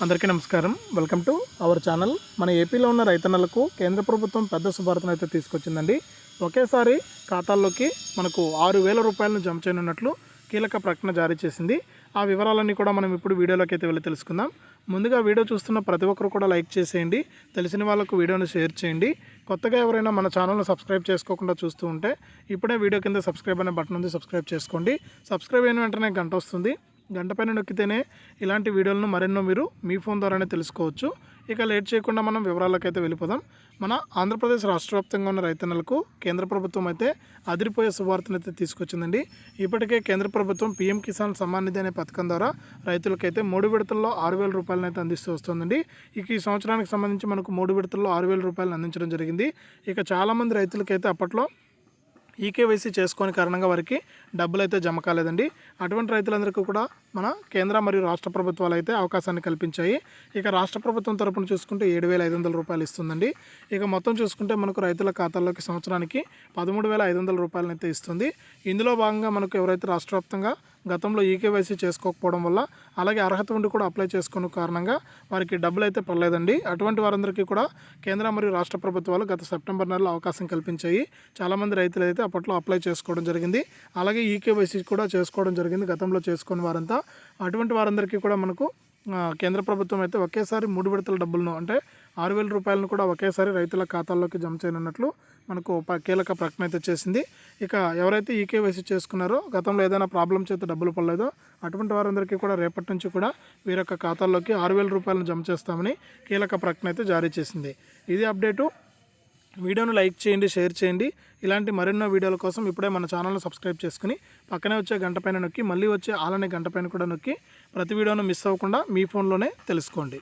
అందరికీ నమస్కారం. Welcome to our channel. మన ఏపీలో ఉన్న రైతన్నలకు కేంద్ర ప్రభుత్వం పెద్ద శుభార్తను అయితే తీసుకొచ్చిందండి. ఒకేసారి ఖాతాల్లోకి మనకు ఆరు వేల రూపాయలను జమ చేయనున్నట్లు కీలక ప్రకటన జారీ చేసింది. ఆ వివరాలన్నీ కూడా మనం ఇప్పుడు వీడియోలోకి అయితే వెళ్ళి తెలుసుకుందాం. ముందుగా వీడియో చూస్తున్న ప్రతి ఒక్కరు కూడా లైక్ చేసేయండి. తెలిసిన వాళ్ళకు వీడియోని షేర్ చేయండి. కొత్తగా ఎవరైనా మన ఛానల్ను సబ్స్క్రైబ్ చేసుకోకుండా చూస్తూ ఉంటే ఇప్పుడే వీడియో కింద సబ్స్క్రైబ్ అనే బటన్ ఉంది సబ్స్క్రైబ్ చేసుకోండి. సబ్స్క్రైబ్ అయిన వెంటనే గంట వస్తుంది. గంట పైన నొక్కితేనే ఇలాంటి వీడియోలను మరెన్నో మీరు మీ ఫోన్ ద్వారానే తెలుసుకోవచ్చు. ఇక లేట్ చేయకుండా మనం వివరాలకైతే వెళ్ళిపోదాం. మన ఆంధ్రప్రదేశ్ రాష్ట్ర వ్యాప్తంగా ఉన్న రైతన్నలకు కేంద్ర ప్రభుత్వం అయితే అదిరిపోయే శుభార్తను అయితే తీసుకొచ్చిందండి. ఇప్పటికే కేంద్ర ప్రభుత్వం పీఎం కిసాన్ సమ్మాన్ నిధి అనే పథకం ద్వారా రైతులకైతే మూడు విడతల్లో ఆరు వేల రూపాయలను అయితే అందిస్తూ వస్తుందండి. ఇక ఈ సంవత్సరానికి సంబంధించి మనకు మూడు విడతల్లో ఆరు వేల రూపాయలు అందించడం జరిగింది. ఇక చాలామంది రైతులకైతే అప్పట్లో ఈకేవైసీ చేసుకోని కారణంగా వారికి డబ్బులు అయితే జమ కాలేదండి. అటువంటి రైతులందరికీ కూడా మన కేంద్ర మరియు రాష్ట్ర ప్రభుత్వాలు అయితే అవకాశాన్ని కల్పించాయి. ఇక రాష్ట్ర ప్రభుత్వం తరపున చూసుకుంటే ఏడు వేల ఐదు వందల రూపాయలు ఇస్తుందండి. ఇక మొత్తం చూసుకుంటే మనకు రైతుల ఖాతాల్లోకి సంవత్సరానికి పదమూడు వేల ఐదు వందల రూపాయలను అయితే ఇస్తుంది. ఇందులో భాగంగా మనకు ఎవరైతే రాష్ట్ర వ్యాప్తంగా గతంలో ఈకేవైసీ చేసుకోకపోవడం వల్ల అలాగే అర్హత ఉండి కూడా అప్లై చేసుకున్న కారణంగా వారికి డబ్బులు అయితే పడలేదండి. అటువంటి వారందరికీ కూడా కేంద్ర మరియు రాష్ట్ర ప్రభుత్వాలు గత సెప్టెంబర్ నెలలో అవకాశం కల్పించాయి. చాలామంది రైతులు అయితే అప్పట్లో అప్లై చేసుకోవడం జరిగింది. అలాగే ఈకేవైసీ కూడా చేసుకోవడం జరిగింది గతంలో చేసుకుని వారంతా. అటువంటి వారందరికీ కూడా మనకు కేంద్ర ప్రభుత్వం అయితే ఒకేసారి మూడు విడతల డబ్బులను అంటే ఆరు వేల రూపాయలను కూడా ఒకేసారి రైతుల ఖాతాల్లోకి జమ చేయనున్నట్లు మనకు ప- కీలక ప్రకటన అయితే చేసింది. ఇక ఎవరైతే ఈకేవైసీ చేసుకున్నారో గతంలో ఏదైనా ప్రాబ్లం చేత డబ్బులు పడలేదో అటువంటి వారందరికీ కూడా రేపటి నుంచి కూడా వీరి యొక్క ఖాతాల్లోకి ఆరు వేల రూపాయలను జమ చేస్తామని కీలక ప్రకటన అయితే జారీ చేసింది. ఇది అప్డేటు. వీడియోను లైక్ చేయండి షేర్ చేయండి. ఇలాంటి మరెన్నో వీడియోల కోసం ఇప్పుడే మన ఛానల్ను సబ్స్క్రైబ్ చేసుకుని పక్కనే వచ్చే గంట పైన నొక్కి మళ్ళీ వచ్చే ఆలనే గంట పైన కూడా నొక్కి ప్రతి వీడియోను మిస్ అవ్వకుండా మీ ఫోన్లోనే తెలుసుకోండి.